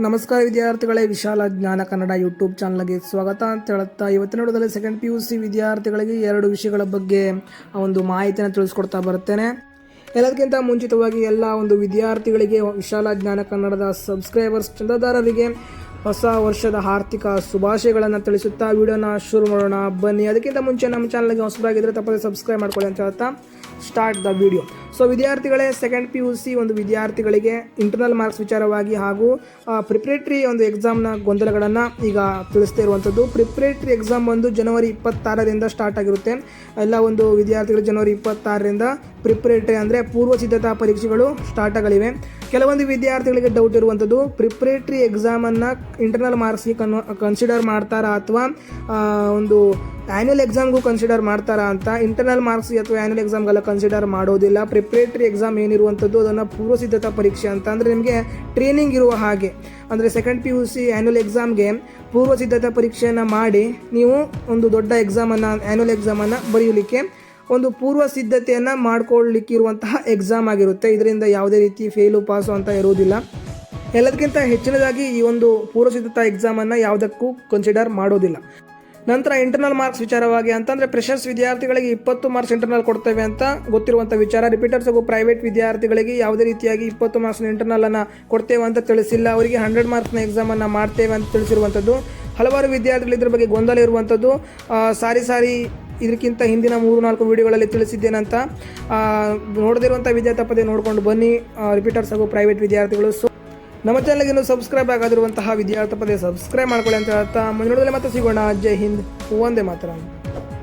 ನಮಸ್ಕಾರ ವಿದ್ಯಾರ್ಥಿಗಳೇ, ವಿಶಾಲ ಜ್ಞಾನ ಕನ್ನಡ ಯೂಟ್ಯೂಬ್ ಚಾನಲ್ಗೆ ಸ್ವಾಗತ ಅಂತ ಹೇಳುತ್ತಾ, ಇವತ್ತಿನ ನೋಡೋದಲ್ಲಿ ಸೆಕೆಂಡ್ ಪಿ ಯು ಸಿ ವಿದ್ಯಾರ್ಥಿಗಳಿಗೆ ಎರಡು ವಿಷಯಗಳ ಬಗ್ಗೆ ಒಂದು ಮಾಹಿತಿಯನ್ನು ತಿಳಿಸ್ಕೊಡ್ತಾ ಬರ್ತೇನೆ. ಎಲ್ಲದಕ್ಕಿಂತ ಮುಂಚಿತವಾಗಿ ಎಲ್ಲ ಒಂದು ವಿದ್ಯಾರ್ಥಿಗಳಿಗೆ ವಿಶಾಲ ಜ್ಞಾನ ಕನ್ನಡದ ಸಬ್ಸ್ಕ್ರೈಬರ್ಸ್ ಚಂದಾದಾರರಿಗೆ ಹೊಸ ವರ್ಷದ ಆರ್ಥಿಕ ಶುಭಾಶಯಗಳನ್ನು ತಿಳಿಸುತ್ತಾ ವಿಡಿಯೋನ ಶುರು ಮಾಡೋಣ. ಬನ್ನಿ, ಅದಕ್ಕಿಂತ ಮುಂಚೆ ನಮ್ಮ ಚಾನಲ್ಗೆ ಹೊಸದಾಗಿದ್ದರೆ ತಪ್ಪದೆ ಸಬ್ಸ್ಕ್ರೈಬ್ ಮಾಡ್ಕೊಳ್ಳಿ ಅಂತ ಹೇಳ್ತಾ ಸ್ಟಾರ್ಟ್ ದ ವಿಡಿಯೋ ಸೊ ವಿದ್ಯಾರ್ಥಿಗಳೇ ಸೆಕೆಂಡ್ ಪಿ ಯು ಸಿ ಒಂದು ವಿದ್ಯಾರ್ಥಿಗಳಿಗೆ ಇಂಟರ್ನಲ್ ಮಾರ್ಕ್ಸ್ ವಿಚಾರವಾಗಿ ಹಾಗೂ ಪ್ರಿಪ್ರೇಟ್ರಿ ಒಂದು ಎಕ್ಸಾಮ್ನ ಗೊಂದಲಗಳನ್ನು ಈಗ ತಿಳಿಸ್ತಾ ಇರುವಂಥದ್ದು ಪ್ರಿಪ್ರೇಟ್ರಿ ಎಕ್ಸಾಮ್ ಒಂದು ಜನವರಿ ಇಪ್ಪತ್ತಾರರಿಂದ ಸ್ಟಾರ್ಟ್ ಆಗಿರುತ್ತೆ. ಎಲ್ಲ ಒಂದು ವಿದ್ಯಾರ್ಥಿಗಳು ಜನವರಿ ಇಪ್ಪತ್ತಾರರಿಂದ ಪ್ರಿಪ್ರೇಟ್ರಿ ಅಂದರೆ ಪೂರ್ವ ಸಿದ್ಧತಾ ಪರೀಕ್ಷೆಗಳು ಸ್ಟಾರ್ಟ್ ಆಗಲಿವೆ ಕೆಲವೊಂದು ವಿದ್ಯಾರ್ಥಿಗಳಿಗೆ ಡೌಟ್ ಇರುವಂಥದ್ದು ಪ್ರಿಪ್ರೇಟ್ರಿ ಎಕ್ಸಾಮನ್ನು ಇಂಟರ್ನಲ್ ಮಾರ್ಕ್ಸ್ಗೆ ಕನ್ ಕನ್ಸಿಡರ್ ಮಾಡ್ತಾರಾ ಅಥವಾ ಒಂದು ಆ್ಯನ್ಯಲ್ ಎಕ್ಸಾಮ್ಗೂ ಕನ್ಸಿಡರ್ ಮಾಡ್ತಾರಾ ಅಂತ ಇಂಟರ್ನಲ್ ಮಾರ್ಕ್ಸ್ ಅಥವಾ ಆ್ಯನ್ಯಲ್ ಎಕ್ಸಾಮ್ಗೆಲ್ಲ ಕನ್ಸಿಡರ್ ಮಾಡೋದಿಲ್ಲ. ಪ್ರಿಪ್ರೇಟ್ರಿ ಎಕ್ಸಾಮ್ ಏನಿರುವಂಥದ್ದು ಅದನ್ನು ಪೂರ್ವ ಸಿದ್ಧತಾ ಪರೀಕ್ಷೆ ಅಂತ ಅಂದರೆ ನಿಮಗೆ ಟ್ರೈನಿಂಗ್ ಇರುವ ಹಾಗೆ. ಅಂದರೆ second P U C annual ಎಕ್ಸಾಮ್ಗೆ ಪೂರ್ವ ಸಿದ್ಧತಾ ಪರೀಕ್ಷೆಯನ್ನು ಮಾಡಿ ನೀವು ಒಂದು ದೊಡ್ಡ ಎಕ್ಸಾಮನ್ನು ಆ್ಯನ್ಯಲ್ ಎಕ್ಸಾಮನ್ನು ಬರೆಯಲಿಕ್ಕೆ ಒಂದು ಪೂರ್ವ ಸಿದ್ಧತೆಯನ್ನು ಮಾಡ್ಕೊಳ್ಳಿಕ್ಕಿರುವಂತಹ ಎಕ್ಸಾಮ್ ಆಗಿರುತ್ತೆ. ಇದರಿಂದ ಯಾವುದೇ ರೀತಿ ಫೇಲು ಪಾಸು ಅಂತ ಇರುವುದಿಲ್ಲ. ಎಲ್ಲದಕ್ಕಿಂತ ಹೆಚ್ಚಿನದಾಗಿ ಈ ಒಂದು ಪೂರ್ವ ಸಿದ್ಧತಾ ಎಕ್ಸಾಮನ್ನು ಯಾವುದಕ್ಕೂ ಕನ್ಸಿಡರ್ ಮಾಡೋದಿಲ್ಲ. ನಂತರ ಇಂಟರ್ನಲ್ ಮಾರ್ಕ್ಸ್ ವಿಚಾರವಾಗಿ ಅಂತಂದರೆ ಪ್ರೆಷರ್ಸ್ ವಿದ್ಯಾರ್ಥಿಗಳಿಗೆ ಇಪ್ಪತ್ತು ಮಾರ್ಕ್ಸ್ ಇಂಟರ್ನಲ್ ಕೊಡ್ತೇವೆ ಅಂತ ಗೊತ್ತಿರುವಂಥ ವಿಚಾರ. ರಿಪೀಟರ್ಸ್ ಹಾಗೂ ಪ್ರೈವೇಟ್ ವಿದ್ಯಾರ್ಥಿಗಳಿಗೆ ಯಾವುದೇ ರೀತಿಯಾಗಿ ಇಪ್ಪತ್ತು ಮಾರ್ಕ್ಸ್ನ ಇಂಟರ್ನಲನ್ನು ಕೊಡ್ತೇವೆ ಅಂತ ತಿಳಿಸಿಲ್ಲ. ಅವರಿಗೆ ಹಂಡ್ರೆಡ್ ಮಾರ್ಕ್ಸ್ನ ಎಕ್ಸಾಮನ್ನು ಮಾಡ್ತೇವೆ ಅಂತ ತಿಳಿಸಿರುವಂಥದ್ದು ಹಲವಾರು ವಿದ್ಯಾರ್ಥಿಗಳು ಇದ್ರ ಬಗ್ಗೆ ಗೊಂದಲ ಇರುವಂಥದ್ದು ಸಾರಿ ಸಾರಿ ಇದಕ್ಕಿಂತ ಹಿಂದಿನ ಮೂರು, ನಾಲ್ಕು ವಿಡಿಯೋಗಳಲ್ಲಿ ತಿಳಿಸಿದ್ದೇನಂತ ನೋಡದಿರುವಂಥ ವಿದ್ಯಾರ್ಥಿ ಪದೇ ನೋಡ್ಕೊಂಡು ಬನ್ನಿ. ರಿಪೀಟರ್ಸ್ ಹಾಗೂ ಪ್ರೈವೇಟ್ ವಿದ್ಯಾರ್ಥಿಗಳು ಸೊ ನಮ್ಮ ಚಾನಲ್ಗೆ ಇನ್ನೂ ಸಬ್ಸ್ಕ್ರೈಬ್ ಆಗದಿರುವಂತಹ ವಿದ್ಯಾರ್ಥಿ ಪದೇ ಸಬ್ಸ್ಕ್ರೈಬ್ ಮಾಡ್ಕೊಳ್ಳಿ ಅಂತ ಹೇಳ್ತಾ, ಮುಂದಿನ ಮತ್ತೆ ಸಿಗೋಣ. ಜೈ ಹಿಂದ್. ಒಂದೇ ಮಾತ್ರ.